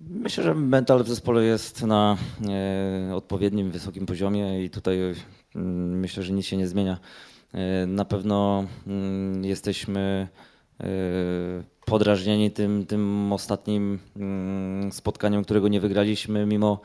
Myślę, że mental w zespole jest na e, odpowiednim, wysokim poziomie i tutaj mm, myślę, że nic się nie zmienia. E, na pewno mm, jesteśmy e, podrażnieni tym, tym ostatnim mm, spotkaniem, którego nie wygraliśmy mimo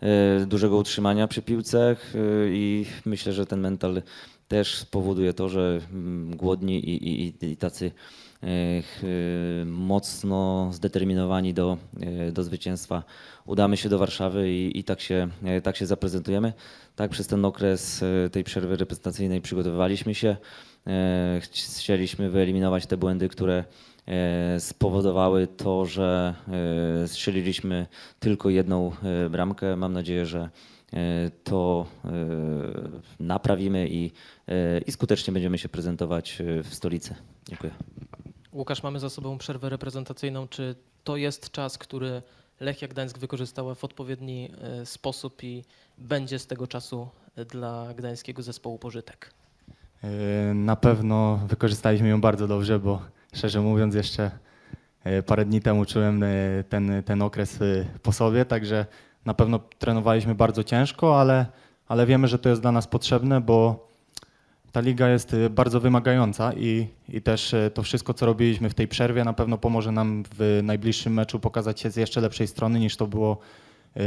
e, dużego utrzymania przy piłce e, i myślę, że ten mental też spowoduje to, że mm, głodni i, i, i tacy e, mocno zdeterminowani do, e, do zwycięstwa udamy się do Warszawy i, i tak, się, e, tak się zaprezentujemy. Tak przez ten okres tej przerwy reprezentacyjnej przygotowywaliśmy się. Chci- Chcieliśmy wyeliminować te błędy, które e, spowodowały to, że e, strzeliliśmy tylko jedną e, bramkę. Mam nadzieję, że to naprawimy i, i skutecznie będziemy się prezentować w stolicy. Dziękuję. Łukasz, mamy za sobą przerwę reprezentacyjną. Czy to jest czas, który Lechia Gdańsk wykorzystała w odpowiedni e, sposób i będzie z tego czasu e, dla gdańskiego zespołu pożytek? Yy, Na pewno wykorzystaliśmy ją bardzo dobrze, bo szczerze mówiąc jeszcze parę dni temu czułem ten, ten okres po sobie, także na pewno trenowaliśmy bardzo ciężko, ale, ale wiemy, że to jest dla nas potrzebne, bo ta liga jest yy, bardzo wymagająca i, i też yy, to wszystko, co robiliśmy w tej przerwie na pewno pomoże nam w najbliższym meczu pokazać się z jeszcze lepszej strony niż to było yy,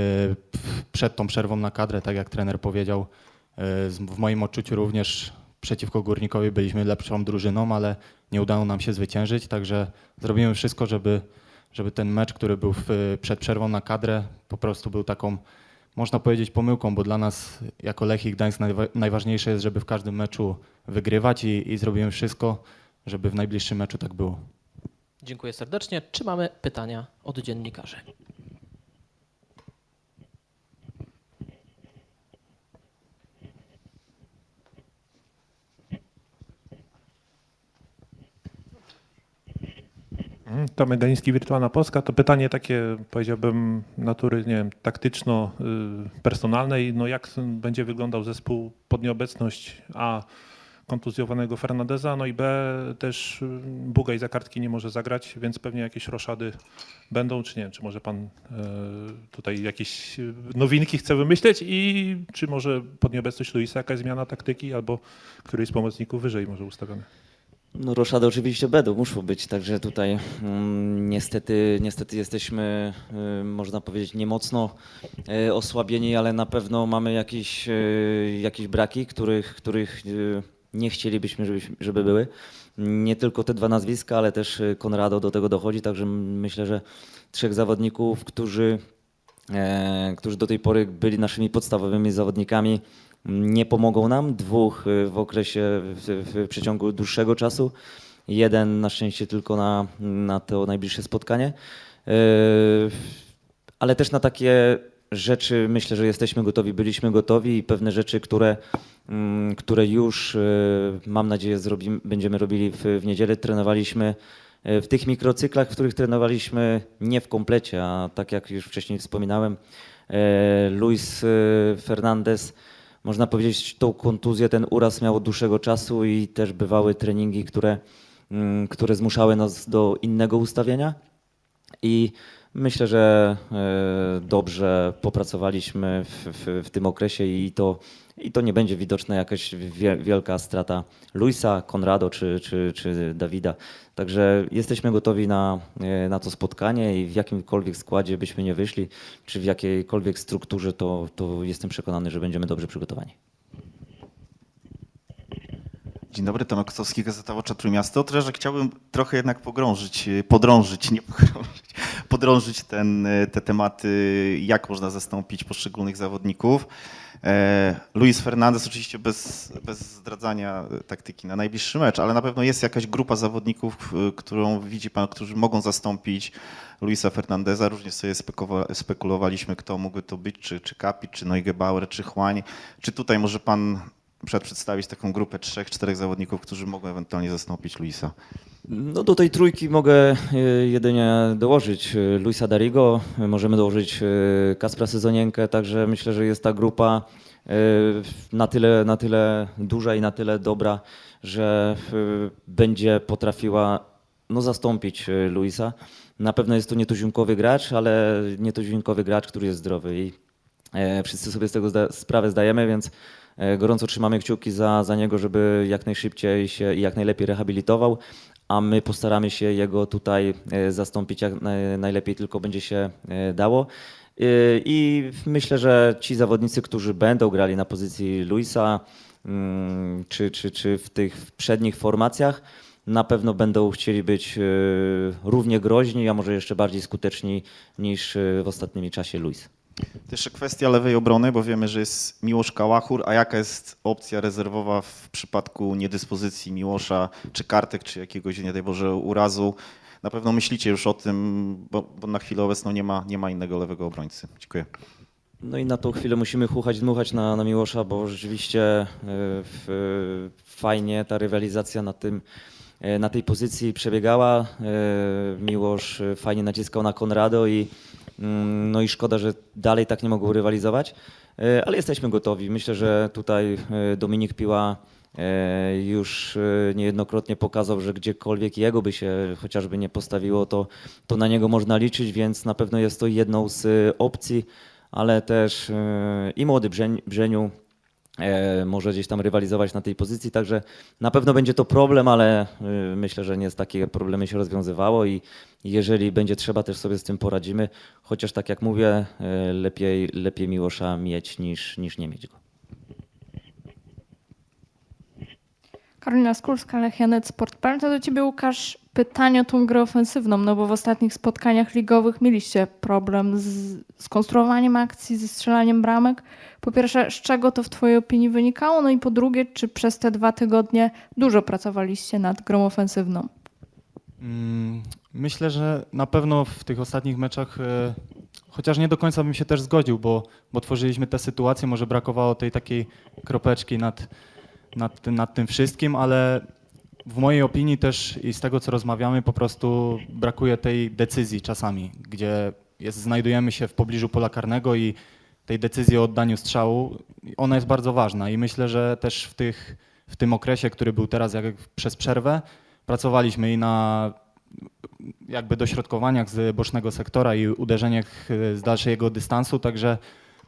przed tą przerwą na kadrę, tak jak trener powiedział. W moim odczuciu również przeciwko Górnikowi byliśmy lepszą drużyną, ale nie udało nam się zwyciężyć, także zrobimy wszystko, żeby, żeby ten mecz, który był w, przed przerwą na kadrę, po prostu był taką, można powiedzieć, pomyłką, bo dla nas jako Lech i Gdańsk najwa- najważniejsze jest, żeby w każdym meczu wygrywać i, i zrobimy wszystko, żeby w najbliższym meczu tak było. Dziękuję serdecznie. Czy mamy pytania od dziennikarzy? Tomek Ganiński, Wirtualna Polska. To pytanie takie, powiedziałbym, natury, nie wiem, taktyczno-personalnej. No jak będzie wyglądał zespół pod nieobecność A kontuzjowanego Fernandeza, no i B też y, Bugaj za kartki nie może zagrać, więc pewnie jakieś roszady będą, czy nie wiem, czy może pan e, tutaj jakieś y, nowinki chce wymyśleć i czy może pod nieobecność Luisa jakaś zmiana taktyki albo któryś z pomocników wyżej może ustawiony? No roszady oczywiście będą, muszą być, także tutaj mm, niestety, niestety jesteśmy, y, można powiedzieć, niemocno y, osłabieni, ale na pewno mamy jakieś, y, jakieś braki, których, których y, nie chcielibyśmy, żeby, żeby były. Nie tylko te dwa nazwiska, ale też y, Konrado do tego dochodzi, także myślę, że trzech zawodników, którzy e, którzy do tej pory byli naszymi podstawowymi zawodnikami, nie pomogą nam. Dwóch e, w okresie, w, w przeciągu dłuższego czasu. Jeden na szczęście tylko na, na to najbliższe spotkanie. E, ale też na takie rzeczy myślę, że jesteśmy gotowi, byliśmy gotowi i pewne rzeczy, które, mm, które już e, mam nadzieję zrobimy, będziemy robili w, w niedzielę, trenowaliśmy w tych mikrocyklach, w których trenowaliśmy nie w komplecie, a tak jak już wcześniej wspominałem, Luis Fernandez, można powiedzieć, tą kontuzję, ten uraz miał dłuższego czasu i też bywały treningi, które, mm, które zmuszały nas do innego ustawienia. I myślę, że e, dobrze popracowaliśmy w, w, w tym okresie i to, i to nie będzie widoczna jakaś wie- wielka strata Luisa, Konrado czy, czy, czy Dawida. Także jesteśmy gotowi na, e, na to spotkanie i w jakimkolwiek składzie byśmy nie wyszli, czy w jakiejkolwiek strukturze, to, to jestem przekonany, że będziemy dobrze przygotowani. Dzień dobry, Tomek Kostowski, Gazeta Ocza Trójmiasto. Treże chciałbym trochę jednak pogrążyć, podrążyć, nie pogrążyć, podrążyć ten, te tematy, jak można zastąpić poszczególnych zawodników. E, Luis Fernandez oczywiście bez, bez zdradzania taktyki na najbliższy mecz, ale na pewno jest jakaś grupa zawodników, y, którą widzi pan, którzy mogą zastąpić Luisa Fernandeza. Różnie sobie spekulowaliśmy, kto mógłby to być, czy, czy Kapit, czy Neugebauer, czy Chłań. Czy tutaj może pan przed przedstawić taką grupę trzech, czterech zawodników, którzy mogą ewentualnie zastąpić Luisa. No do tej trójki mogę e, jedynie dołożyć e, Luisa Darigo, możemy dołożyć e, Kaspra Sezonienkę, także myślę, że jest ta grupa na tyle, na tyle duża i na tyle dobra, że będzie potrafiła no, zastąpić Luisa. Na pewno jest to nietuzinkowy gracz, ale nietuzinkowy gracz, który jest zdrowy i wszyscy sobie z tego zda- sprawę zdajemy, więc gorąco trzymamy kciuki za, za niego, żeby jak najszybciej się i jak najlepiej rehabilitował, a my postaramy się jego tutaj e, zastąpić jak naj- najlepiej tylko będzie się e, dało. E, I myślę, że ci zawodnicy, którzy będą grali na pozycji Luisa, mm, czy, czy, czy w tych przednich formacjach, na pewno będą chcieli być e, równie groźni, a może jeszcze bardziej skuteczni niż e, w ostatnim czasie Luis. To jeszcze kwestia lewej obrony, bo wiemy, że jest Miłosz Kałachur, a jaka jest opcja rezerwowa w przypadku niedyspozycji Miłosza, czy kartek, czy jakiegoś, nie daj Boże, urazu? Na pewno myślicie już o tym, bo, bo na chwilę obecną nie ma, nie ma innego lewego obrońcy. Dziękuję. No i na tą chwilę musimy chuchać, dmuchać na, na Miłosza, bo rzeczywiście e, w, fajnie ta rywalizacja na, tym, e, na tej pozycji przebiegała. E, Miłosz fajnie naciskał na Konrado i, no i szkoda, że dalej tak nie mogą rywalizować, E, ale jesteśmy gotowi. Myślę, że tutaj e, Dominik Piła e, już niejednokrotnie pokazał, że gdziekolwiek jego by się chociażby nie postawiło, to, to na niego można liczyć, więc na pewno jest to jedną z opcji ale też i młody Brzeniu może gdzieś tam rywalizować na tej pozycji, także na pewno będzie to problem, ale e, myślę, że nie z takie problemy się rozwiązywało i jeżeli będzie trzeba, też sobie z tym poradzimy, chociaż tak jak mówię, e, lepiej, lepiej Miłosza mieć niż, niż nie mieć go. Karolina Skulska, Lechianet Sport.pl. To do Ciebie, Łukasz, pytanie o tą grę ofensywną, no bo w ostatnich spotkaniach ligowych mieliście problem z skonstruowaniem akcji, ze strzelaniem bramek. Po pierwsze, z czego to w Twojej opinii wynikało? No i po drugie, czy przez te dwa tygodnie dużo pracowaliście nad grą ofensywną? Mm, Myślę, że na pewno w tych ostatnich meczach, e, chociaż nie do końca bym się też zgodził, bo, bo tworzyliśmy te sytuacje, może brakowało tej takiej kropeczki nad, nad, tym, nad tym wszystkim, ale w mojej opinii też i z tego, co rozmawiamy, po prostu brakuje tej decyzji czasami, gdzie jest, znajdujemy się w pobliżu pola karnego i tej decyzji o oddaniu strzału, ona jest bardzo ważna. I myślę, że też w, tych, w tym okresie, który był teraz jak przez przerwę, pracowaliśmy i na jakby dośrodkowaniach z bocznego sektora i uderzeniach z dalszego dystansu, także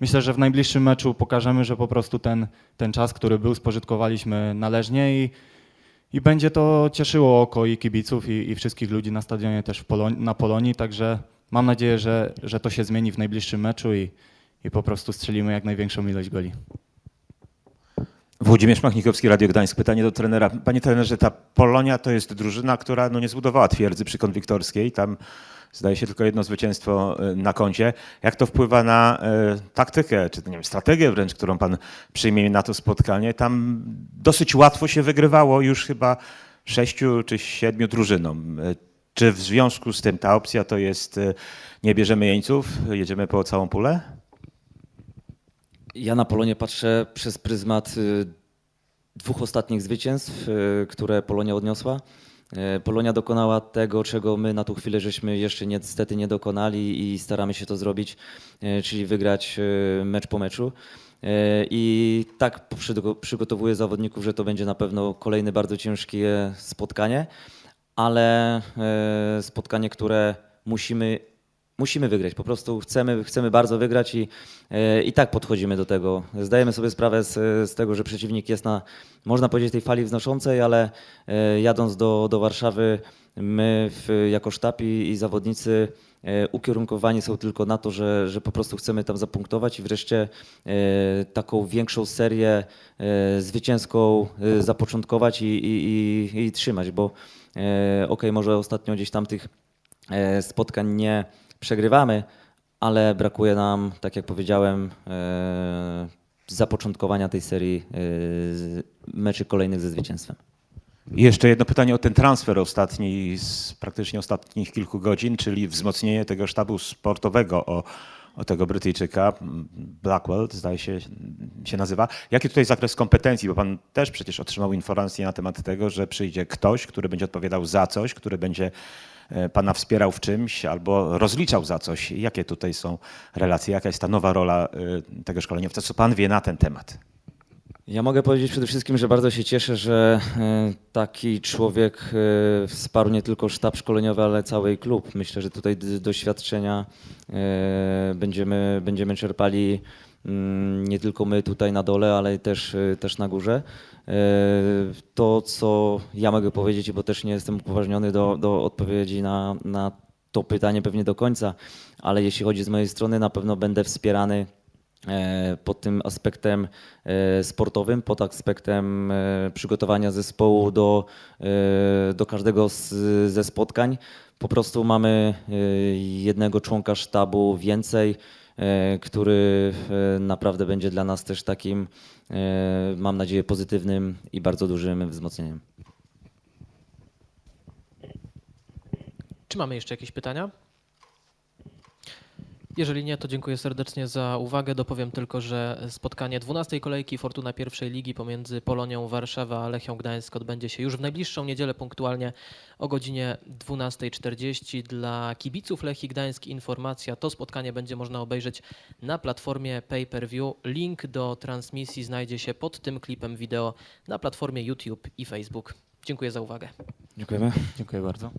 myślę, że w najbliższym meczu pokażemy, że po prostu ten, ten czas, który był, spożytkowaliśmy należnie i, i będzie to cieszyło oko i kibiców i, i wszystkich ludzi na stadionie też na Polonii, także mam nadzieję, że, że to się zmieni w najbliższym meczu i, i po prostu strzelimy jak największą ilość goli. Włodzimierz Machnikowski, Radio Gdańsk. Pytanie do trenera. Panie trenerze, ta Polonia to jest drużyna, która no, nie zbudowała twierdzy przy Konwiktorskiej. Tam zdaje się tylko jedno zwycięstwo y, na koncie. Jak to wpływa na y, taktykę, czy nie wiem, strategię wręcz, którą pan przyjmie na to spotkanie? Tam dosyć łatwo się wygrywało już chyba sześciu czy siedmiu drużynom. Y, Czy w związku z tym ta opcja to jest nie bierzemy jeńców, jedziemy po całą pulę? Ja na Polonię patrzę przez pryzmat dwóch ostatnich zwycięstw, które Polonia odniosła. Y, Polonia dokonała tego, czego my na tą chwilę żeśmy jeszcze niestety nie dokonali i staramy się to zrobić, y, czyli wygrać y, mecz po meczu. I tak przygo- przygotowuję zawodników, że to będzie na pewno kolejne bardzo ciężkie spotkanie, ale e, spotkanie, które musimy, musimy wygrać. Po prostu chcemy, chcemy bardzo wygrać i, e, i tak podchodzimy do tego. Zdajemy sobie sprawę z, z tego, że przeciwnik jest na, można powiedzieć, tej fali wznoszącej, ale e, jadąc do, do Warszawy, my w, jako sztab i, i zawodnicy e, ukierunkowani są tylko na to, że, że po prostu chcemy tam zapunktować i wreszcie taką większą serię zwycięską zapoczątkować i, i, i, i trzymać, bo okej, może ostatnio gdzieś tam tych spotkań nie przegrywamy, ale brakuje nam, tak jak powiedziałem, e, zapoczątkowania tej serii e, meczy kolejnych ze zwycięstwem. Jeszcze jedno pytanie o ten transfer ostatni, z praktycznie ostatnich kilku godzin, czyli wzmocnienie tego sztabu sportowego o, o tego Brytyjczyka, Blackwell, zdaje się, się nazywa. Jaki tutaj zakres kompetencji? Bo pan też przecież otrzymał informację na temat tego, że przyjdzie ktoś, który będzie odpowiadał za coś, który będzie pana wspierał w czymś albo rozliczał za coś. Jakie tutaj są relacje? Jaka jest ta nowa rola e, tego szkoleniowca? Co pan wie na ten temat? Ja mogę powiedzieć przede wszystkim, że bardzo się cieszę, że e, taki człowiek e, wsparł nie tylko sztab szkoleniowy, ale cały klub. Myślę, że tutaj doświadczenia e, będziemy, będziemy czerpali nie tylko my tutaj na dole, ale też, e, też na górze. E, To, co ja mogę powiedzieć, bo też nie jestem upoważniony do, do odpowiedzi na, na to pytanie pewnie do końca, ale jeśli chodzi z mojej strony, na pewno będę wspierany e, pod tym aspektem e, sportowym, pod aspektem przygotowania zespołu do, do każdego z, ze spotkań. Po prostu mamy jednego członka sztabu więcej, który e, naprawdę będzie dla nas też takim, e, mam nadzieję, pozytywnym i bardzo dużym wzmocnieniem. Czy mamy jeszcze jakieś pytania? Jeżeli nie, to dziękuję serdecznie za uwagę. Dopowiem tylko, że spotkanie 12 kolejki Fortuna pierwszej ligi pomiędzy Polonią Warszawa a Lechią Gdańsk odbędzie się już w najbliższą niedzielę punktualnie o godzinie 12.40. Dla kibiców Lechii Gdańsk informacja, to spotkanie będzie można obejrzeć na platformie Pay Per View. Link do transmisji znajdzie się pod tym klipem wideo na platformie YouTube i Facebook. Dziękuję za uwagę. Dziękujemy. Dziękuję bardzo.